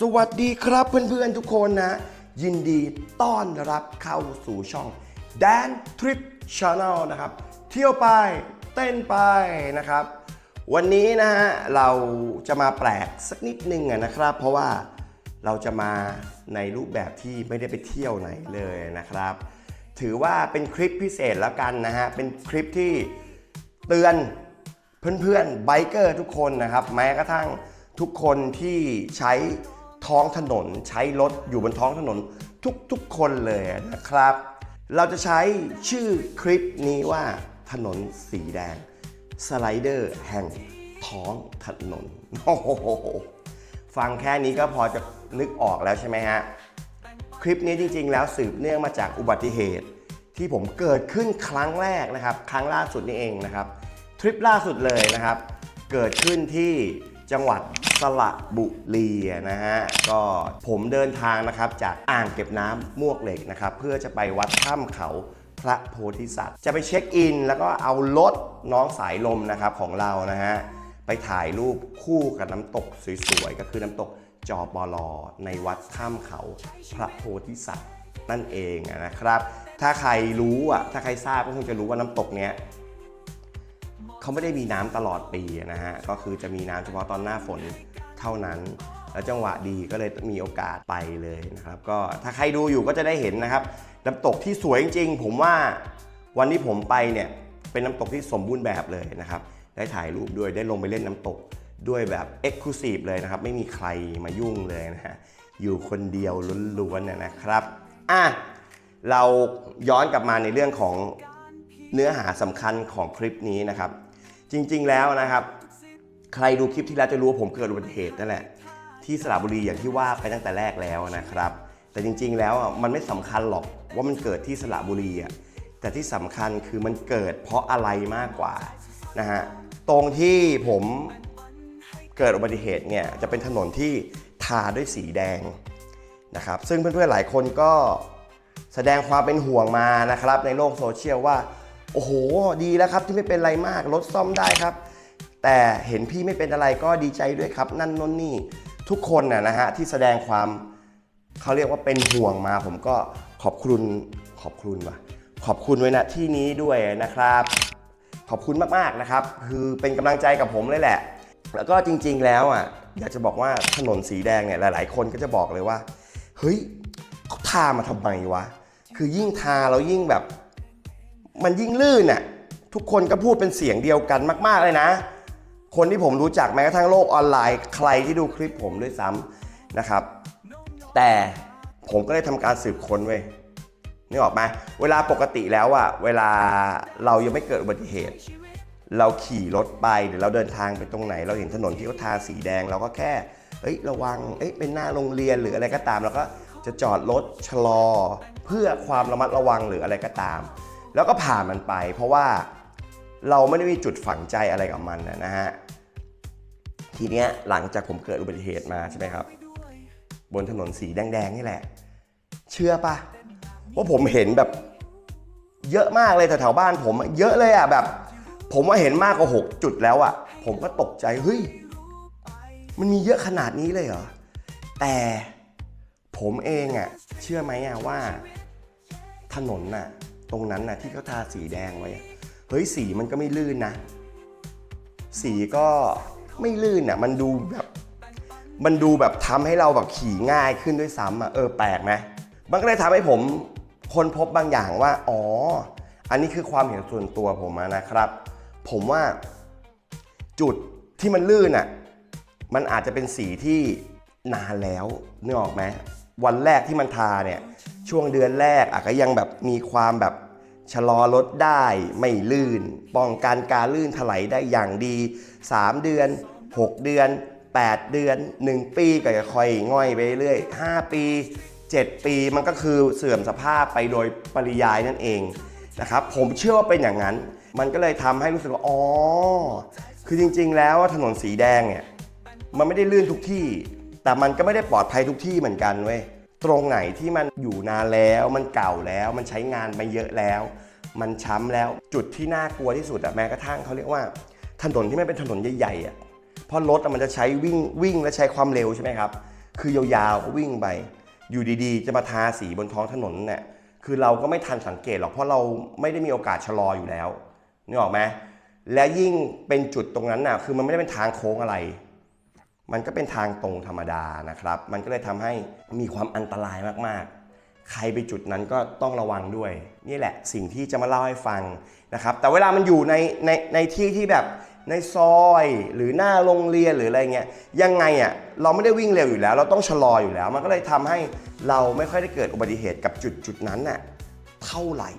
สวัสดีครับเพื่อนๆทุกคนนะ ยินดีต้อนรับเข้าสู่ช่อง Dan Trip Channel นะครับ เที่ยวไปเต้นไปนะครับ วันนี้นะฮะเราจะมาแปลกสักนิดนึงนะครับ เพราะว่าเราจะมาในรูปแบบที่ไม่ได้ไปเที่ยวไหนเลยนะครับ ถือว่าเป็นคลิปพิเศษแล้วกันนะฮะเป็นคลิปที่เตือนเพื่อนๆไบเกอร์ทุกคนนะครับ แม้กระทั่งทุกคนที่ใช้ ท้องถนนใช้รถอยู่บนท้องถนนทุกๆคนเลยนะครับ เราจะใช้ชื่อคลิปนี้ว่าถนนสีแดง สไลเดอร์แห่งท้องถนนโอ้โหฟังแค่นี้ก็พอจะนึกออกแล้วใช่ไหมฮะ คลิปนี้จริง ๆ แล้วสืบเนื่องมาจากอุบัติเหตุ ที่ผมเกิดขึ้นครั้งแรกนะครับ ครั้งล่าสุดนี่เองนะครับ ทริปล่าสุดเลยนะครับ เกิดขึ้นที่ จังหวัดสระบุรีนะฮะก็ผมเดินทางนะครับจากอ่างเก็บน้ำมวกเหล็กนะครับเพื่อจะไปวัดถ้ำเขาพระโพธิสัตว์ จะไปเช็คอิน แล้วก็เอารถน้องสายลมนะครับของเรานะฮะไปถ่ายรูปคู่กับน้ำตกสวยๆก็คือน้ำตกจอปอลอในวัดถ้ำเขาพระโพธิสัตว์นั่นเองนะครับ ถ้าใครรู้อะถ้าใครทราบก็คงจะรู้ว่าน้ำตกเนี้ย เขาไม่ได้มีน้ำตลอดปีนะฮะก็คือจะมีน้ำเฉพาะตอนหน้าฝนเท่านั้น แล้วจังหวะดีก็เลยมีโอกาสไปเลยนะครับก็ถ้าใครดูอยู่ก็จะได้เห็นนะครับน้ำตกที่สวยจริงๆผมว่าวันที่ผมไปเนี่ยเป็นน้ำตกที่สมบูรณ์แบบเลยนะครับได้ถ่ายรูปด้วยได้ลงไปเล่นน้ำตกด้วยแบบ e x c l u s i v e เลยนะครับ ไม่มีใครมายุ่งเลยนะฮะอยู่คนเดียวล้วนๆนะครับอะเราย้อนกลับมาในเรื่องของเนื้อหาสำคัญของคลิปนี้นะครับ จริง ๆ แล้วนะครับ ใครดูคลิปที่แล้วจะรู้ว่าผมเกิดอุบัติเหตุนั่นแหละ ที่สระบุรีอย่างที่ว่าไปตั้งแต่แรกแล้วนะครับ แต่จริง ๆ แล้วมันไม่สำคัญหรอกว่ามันเกิดที่สระบุรีอะแต่ที่สำคัญคือมันเกิดเพราะอะไรมากกว่านะฮะตรงที่ผมเกิดอุบัติเหตุเนี่ยจะเป็นถนนที่ทาด้วยสีแดงนะครับ ซึ่งเพื่อนๆหลายคนก็แสดงความเป็นห่วงมานะครับในโลกโซเชียลว่า โอ้โห ดีแล้วครับที่ไม่เป็นไรมากรถซ่อมได้ครับ แต่เห็นพี่ไม่เป็นอะไรก็ดีใจด้วยครับ นั่นนนนี่ทุกคนนะนะฮะที่แสดงความเขาเรียกว่าเป็นห่วงมา ผมก็ขอบคุณขอบคุณว่ะขอบคุณไว้ณที่นี้ด้วยนะครับ ขอบคุณมากๆนะครับ คือเป็นกำลังใจกับผมเลยแหละ แล้วก็จริง ๆ แล้วอะอยากจะบอกว่าถนนสีแดงเนี่ยหลาย ๆ คนก็จะบอกเลยว่าเฮ้ยเขาทามาทำไมวะคือยิ่งทาแล้วยิ่งแบบ มันยิ่งลื่นอะทุกคนก็พูดเป็นเสียงเดียวกันมาก ๆ เลยนะ คนที่ผมรู้จักแม้กระทั่งโลกออนไลน์ ใครที่ดูคลิปผมด้วยซ้ำนะครับ แต่ผมก็ได้ทำการสืบค้นเว้ยนึกออกไหมเวลาปกติแล้วอะเวลาเรายังไม่เกิดอุบัติเหตุ เราขี่รถไปหรือเราเดินทางไปตรงไหน เราเห็นถนนที่เขาทาสีแดง เราก็แค่เอ้ยระวังเอ้ยเป็นหน้าโรงเรียนหรืออะไรก็ตามเราก็จะจอดรถชะลอ เพื่อความระมัดระวังหรืออะไรก็ตาม แล้วก็ผ่านมันไป เพราะว่าเราไม่ได้มีจุดฝังใจอะไรกับมันนะฮะทีเนี้ยหลังจากผมเกิดอุบัติเหตุมาใช่ไหมครับ บนถนนสีแดงๆนี่แหละ เชื่อปะว่าผมเห็นแบบเยอะมากเลยแถวๆบ้านผมเยอะเลยอะแบบ ผมว่าเห็นมากกว่า 6 จุดแล้วอะ ผมก็ตกใจเฮ้ยมันมีเยอะขนาดนี้เลยเหรอ แต่ผมเองอะเชื่อไหมอะว่าถนนน่ะ รงนั้นนะที่เขาทาสีแดงไว้เฮ้ยสีมันก็ไม่ลื่นนะ สีก็ไม่ลื่นอะมันดูแบบมันดูแบบทำให้เราแบบขี่ง่ายขึ้นด้วยซ้ำอะเออแปลกไหมมันก็เลยทำให้ผมค้นพบบางอย่างว่า อ๋อ อันนี้คือความเห็นส่วนตัวผมะนะครับ ผมว่าจุดที่มันลื่นอะมันอาจจะเป็นสีที่นานแล้วนึกออกไหมวันแรกที่มันทาเนี่ยช่วงเดือนแรกอะก็ยังแบบมีความแบบ ชะลอรถได้ไม่ลื่น ป้องกันการลื่นถลายได้อย่างดี 3 เดือน 6 เดือน 8 เดือน 1 ปีก็จะค่อยง่อยไปเรื่อย5 ปี 7 ปีมันก็คือเสื่อมสภาพไปโดยปริยายนั่นเองนะครับผมเชื่อว่าเป็นอย่างนั้น มันก็เลยทำให้รู้สึกว่าอ๋อคือจริง ๆ แล้วถนนสีแดงเนี่ยมันไม่ได้ลื่นทุกที่ แต่มันก็ไม่ได้ปลอดภัยทุกที่เหมือนกันเว้ยตรงไหนที่มันอยู่นานแล้วมันเก่าแล้วมันใช้งานไปเยอะแล้ว มันช้ำแล้วจุดที่น่ากลัวที่สุดอะแม้กระทั่งเขาเรียกว่า ถนนที่ไม่เป็นถนนใหญ่ๆอะเพราะรถอะมันจะใช้วิ่งวิ่งและใช้ความเร็วใช่ไหมครับ คือยาวๆวิ่งไป อยู่ดีๆ จะมาทาสีบนท้องถนนเนี่ยคือเราก็ไม่ทันสังเกตหรอกเพราะเราไม่ได้มีโอกาสชะลออยู่แล้วนึกออกไหมและยิ่งเป็นจุดตรงนั้นน่ะคือมันไม่ได้เป็นทางโค้งอะไร มันก็เป็นทางตรงธรรมดานะครับ มันก็เลยทำให้มีความอันตรายมากๆ ใครไปจุดนั้นก็ต้องระวังด้วย นี่แหละสิ่งที่จะมาเล่าให้ฟังนะครับ แต่เวลามันอยู่ในในในที่ที่แบบในซอยหรือหน้าโรงเรียนหรืออะไรเงี้ยยังไงอะเราไม่ได้วิ่งเร็วอยู่แล้ว เราต้องชะลออยู่แล้ว มันก็เลยทำให้เราไม่ค่อยได้เกิดอุบัติเหตุกับจุดจุดนั้นน่ะเท่าไหร่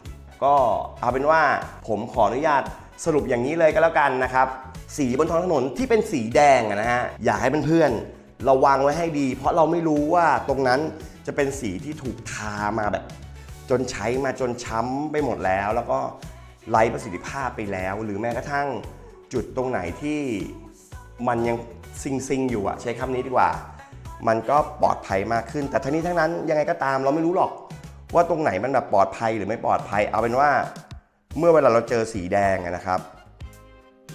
ก็เอาเป็นว่าผมขออนุญาตสรุปอย่างนี้เลยก็แล้วกันนะครับ สีบนท้องถนนที่เป็นสีแดงนะฮะอย่าให้เพื่อนๆระวังไว้ให้ดี เพราะเราไม่รู้ว่าตรงนั้น จะเป็นสีที่ถูกทามาแบบ จนใช้มาจนช้ำไปหมดแล้ว แล้วก็ไร้ประสิทธิภาพไปแล้ว หรือแม้กระทั่งจุดตรงไหนที่มันยังซิงซิงอยู่อะใช้คำนี้ดีกว่า มันก็ปลอดภัยมากขึ้น แต่ทั้งนี้ทั้งนั้นยังไงก็ตามเราไม่รู้หรอก ว่าตรงไหนมันแบบปลอดภัยหรือไม่ปลอดภัย เอาเป็นว่า เมื่อเวลาเราเจอสีแดงนะครับ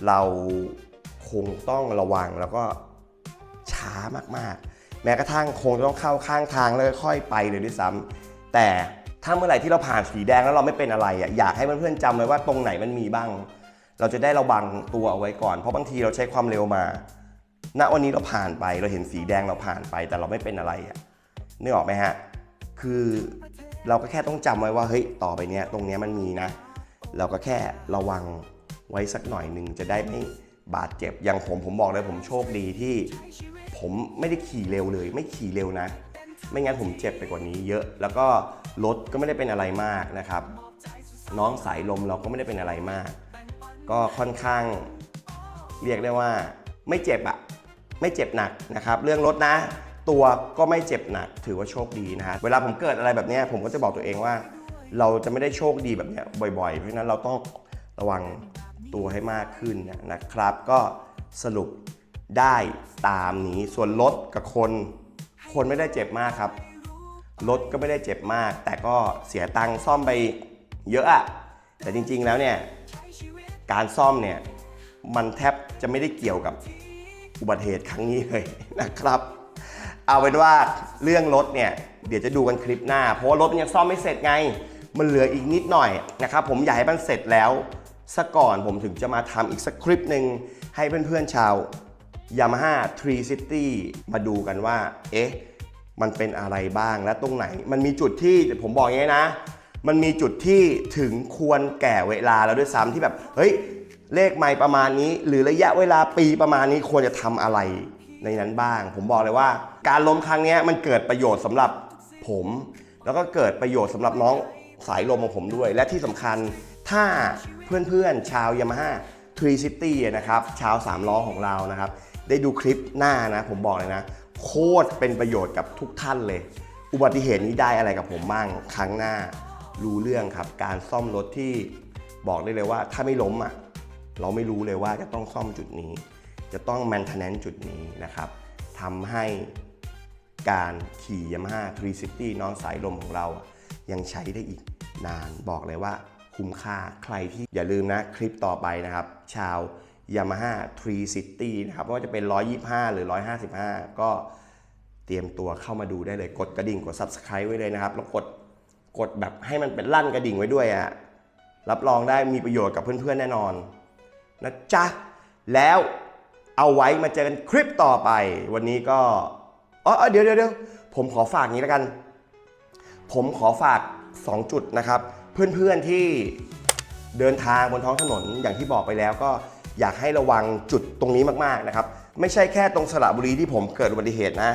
เราคงต้องระวังแล้วก็ช้ามากๆ แม้กระทั่งคงจะต้องเข้าข้างทางแล้วค่อยไปเลยด้วยซ้ำแต่ถ้าเมื่อไหร่ที่เราผ่านสีแดงแล้วเราไม่เป็นอะไรอะอยากให้เพื่อนๆจำไว้ว่าตรงไหนมันมีบ้าง เราจะได้ระวังตัวเอาไว้ก่อน เพราะบางทีเราใช้ความเร็วมา ณวันนี้เราผ่านไปเราเห็นสีแดงเราผ่านไป แต่เราไม่เป็นอะไรอะนึกออกไหมฮะคือเราก็แค่ต้องจำไว้ว่าเฮ้ยต่อไปเนี้ยตรงเนี้ยมันมีนะ เราก็แค่ระวังไว้สักหน่อยหนึ่งจะได้ไม่ บาดเจ็บอย่างผมผมบอกเลยผมโชคดีที่ ผมไม่ได้ขี่เร็วเลย ไม่ขี่เร็วนะ ไม่งั้นผมเจ็บไปกว่านี้เยอะ แล้วก็รถก็ไม่ได้เป็นอะไรมากนะครับ น้องสายลมเราก็ไม่ได้เป็นอะไรมาก ก็ค่อนข้างเรียกได้ว่า ไม่เจ็บอะไม่เจ็บหนักนะครับ เรื่องรถนะ ตัวก็ไม่เจ็บหนัก ถือว่าโชคดีนะฮะเวลาผมเกิดอะไรแบบนี้ผมก็จะบอกตัวเองว่า เราจะไม่ได้โชคดีแบบนี้บ่อยๆ เพราะฉะนั้นเราต้องระวัง ตัวให้มากขึ้นนะครับ ก็สรุปได้ตามนี้ส่วนรถกับคน คนไม่ได้เจ็บมากครับรถก็ไม่ได้เจ็บมาก แต่ก็เสียตังค์ซ่อมไปเยอะอะแต่จริงๆแล้วเนี่ยการซ่อมเนี่ยมันแทบจะไม่ได้เกี่ยวกับอุบัติเหตุครั้งนี้เลยนะครับ เอาเป็นว่าเรื่องรถเนี่ยเดี๋ยวจะดูกันคลิปหน้า เพราะว่ารถมันยังซ่อมไม่เสร็จไง มันเหลืออีกนิดหน่อยนะครับผมอยากให้มันเสร็จแล้ว ซะก่อนผมถึงจะมาทำอีกสักคลิปหนึ่งให้เพื่อนๆชาว Yamaha 3 City มาดูกันว่า เอ๊ะ มันเป็นอะไรบ้างและตรงไหน มันมีจุดที่ผมบอกอย่างนี้นะ มันมีจุดที่ถึงควรแก่เวลาแล้วด้วยซ้ำที่แบบ เฮ้ย เลขไม่ประมาณนี้ หรือระยะเวลาปีประมาณนี้ควรจะทำอะไรในนั้นบ้าง ผมบอกเลยว่า การล้มครั้งนี้มันเกิดประโยชน์สำหรับผม แล้วก็เกิดประโยชน์สำหรับน้องสายลมของผมด้วย และที่สำคัญถ้า เพื่อนๆ ชาว Yamaha 3 City นะครับชาว 3 ล้อของเรานะครับ ได้ดูคลิปหน้านะ ผมบอกเลยนะ โคตรเป็นประโยชน์กับทุกท่านเลย อุบัติเหตุนี้ได้อะไรกับผมบ้างครั้งหน้ารู้เรื่องครับ การซ่อมรถที่บอกได้เลยว่าถ้าไม่ล้มอะเราไม่รู้เลยว่าจะต้องซ่อมจุดนี้ จะต้อง maintenance จุดนี้นะครับทำให้การขี่ Yamaha 360น้องสายลมของเรายังใช้ได้อีกนานบอกเลยว่า คุ้มค่าใครที่อย่าลืมนะคลิปต่อไปนะครับ ชาว Yamaha 360นะครับไม่ว่าจะเป็น 125 หรือ 155 ก็เตรียมตัวเข้ามาดูได้เลยกดกระดิ่งกด subscribe ไว้เลยนะครับ แล้วกดกดแบบให้มันเป็นลั่นกระดิ่งไว้ด้วยอะรับรองได้มีประโยชน์กับเพื่อนๆแน่นอนนะจ๊ะ แล้วเอาไว้มาเจอกันคลิปต่อไป วันนี้ก็อ๋อเดี๋ยวเดี๋ยวเดี๋ยวผมขอฝากนี้แล้วกัน ผมขอฝาก 2 จุดนะครับ เพื่อนๆที่เดินทางบนท้องถนนอย่างที่บอกไปแล้วก็อยากให้ระวังจุดตรงนี้มากๆนะครับ ไม่ใช่แค่ตรงสระบุรีที่ผมเกิดอุบัติเหตุนะ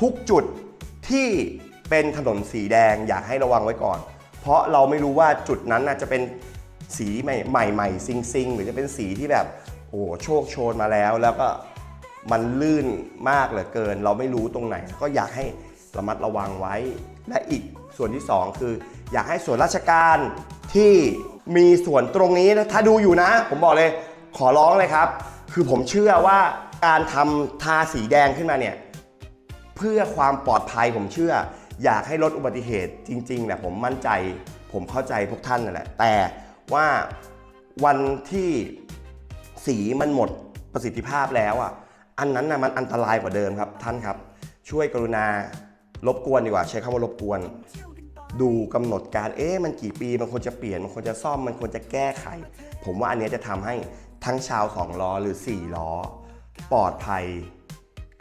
ทุกจุดที่เป็นถนนสีแดงอยากให้ระวังไว้ก่อน เพราะเราไม่รู้ว่าจุดนั้นจะเป็นสีใหม่ใหม่ใหม่ซิงซิงหรือจะเป็นสีที่แบบโอ้โหโชคโชนมาแล้ว แล้วก็มันลื่นมากเหลือเกิน เราไม่รู้ตรงไหน ก็อยากให้ระมัดระวังไว้ และอีกส่วนที่สองคือ อยากให้ส่วนราชการที่มีส่วนตรงนี้นะถ้าดูอยู่นะ ผมบอกเลยขอร้องเลยครับ คือผมเชื่อว่าการทำทาสีแดงขึ้นมาเนี่ย เพื่อความปลอดภัยผมเชื่อ อยากให้ลดอุบัติเหตุจริงๆแหละผมมั่นใจ ผมเข้าใจพวกท่านนั่นแหละ แต่ว่าวันที่สีมันหมดประสิทธิภาพแล้วอะอันนั้นนะมันอันตรายกว่าเดิมครับท่านครับ ช่วยกรุณารบกวนดีกว่า ใช้คำว่ารบกวน ดูกำหนดการ เอ๊ะมันกี่ปี มันควรจะเปลี่ยน มันควรจะซ่อม มันควรจะแก้ไข ผมว่าอันนี้จะทำให้ทั้งชาวสองล้อหรือ 4 ล้อ ปลอดภัย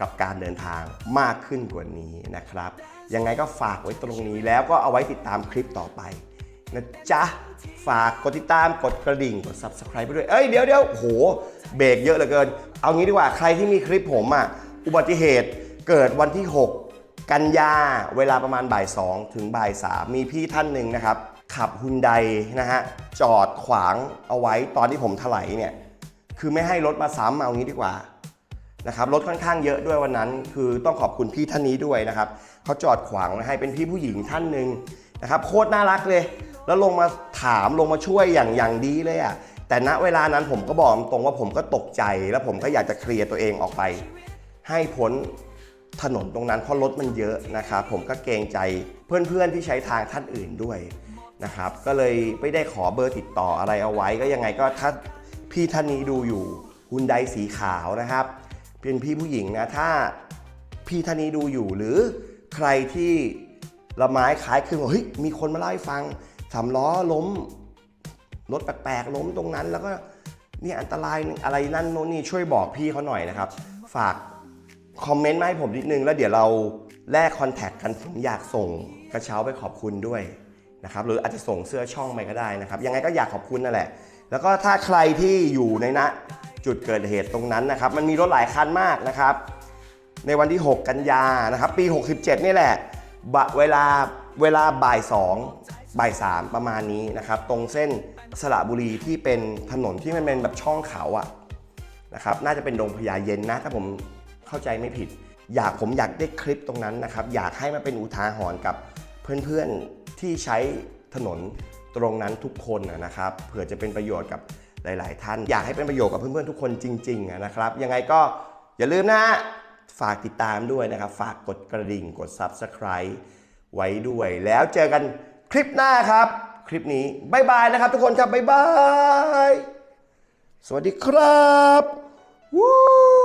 กับการเดินทางมากขึ้นกว่านี้นะครับ ยังไงก็ฝากไว้ตรงนี้แล้วก็เอาไว้ติดตามคลิปต่อไปนะจ๊ะ ฝากกดติดตามกดกระดิ่งกด subscribe ไปด้วย เอ้ยเดี๋ยวเดี๋ยวโหเบรกเยอะเหลือเกิน เอางี้ดีกว่าใครที่มีคลิปผมอะอุบัติเหตุเกิดวันที่ 6 กันยาเวลาประมาณบ่าย2ถึงบ่าย3มีพี่ท่านหนึ่งนะครับ ขับฮุนไดนะฮะ จอดขวางเอาไว้ตอนที่ผมถลายเนี่ย คือไม่ให้รถมาซ้ำเอางี้ดีกว่านะครับรถค่อนข้างเยอะด้วยวันนั้น คือต้องขอบคุณพี่ท่านนี้ด้วยนะครับเขาจอดขวางให้เป็นพี่ผู้หญิงท่านหนึ่งนะครับโคตรน่ารักเลย แล้วลงมาถามลงมาช่วยอย่างอย่างดีเลยอะ่ะแต่ณเวลานั้นผมก็บอกตรงว่าผมก็ตกใจ แล้วผมก็อยากจะเคลียร์ตัวเองออกไป ให้พ้น ถนนตรงนั้นเพราะรถมันเยอะนะครับผมก็เกรงใจเพื่อนๆที่ใช้ทางท่านอื่นด้วยนะครับก็เลยไม่ได้ขอเบอร์ติดต่ออะไรเอาไว้ ก็ยังไงก็ถ้าพี่ท่านนี้ดูอยู่ฮุนไดสีขาวนะครับ เป็นพี่ผู้หญิงนะถ้าพี่ท่านนี้ดูอยู่หรือใครที่ละไม้คล้ายคลึงเฮ้ยมีคนมาเล่าให้ฟังสามล้อล้มรถแปลกๆล้มตรงนั้น แล้วก็นี่อันตรายอะไรนั่นโน่นนี่ช่วยบอกพี่เขาหน่อยนะครับ ฝาก คอมเมนต์มาให้ผมนิดนึง แล้วเดี๋ยวเราแลกคอนแทคกันผมอยากส่งกระเช้าไปขอบคุณด้วยนะครับหรืออาจจะส่งเสื้อช่องไปก็ได้นะครับ ยังไงก็อยากขอบคุณนั่นแหละ แล้วก็ถ้าใครที่อยู่ในณจุดเกิดเหตุตรงนั้นนะครับ มันมีรถหลายคันมากนะครับ ในวันที่ 6 กันยานะครับ ปี 67 นี่แหละบะเวลาเวลาบ่าย2บ่าย3ประมาณนี้นะครับ ตรงเส้นสระบุรีที่เป็นถนนที่มันเป็นแบบช่องเขาอะนะครับ น่าจะเป็นดงพญาเย็นนะถ้าผม เข้าใจไม่ผิด อยากผมอยากได้คลิปตรงนั้นนะครับ อยากให้มันเป็นอุทาหรณ์กับเพื่อนๆที่ใช้ถนนตรงนั้นทุกคนนะครับเผื่อจะเป็นประโยชน์กับหลาย ๆ ท่าน อยากให้เป็นประโยชน์กับเพื่อนๆทุกคนจริง ๆ นะครับ ยังไงก็อย่าลืมนะฝากติดตามด้วยนะครับ ฝากกดกระดิ่งกด Subscribe ไว้ด้วย แล้วเจอกันคลิปหน้าครับ คลิปนี้บายบายนะครับทุกคนครับบายบาย สวัสดีครับวู้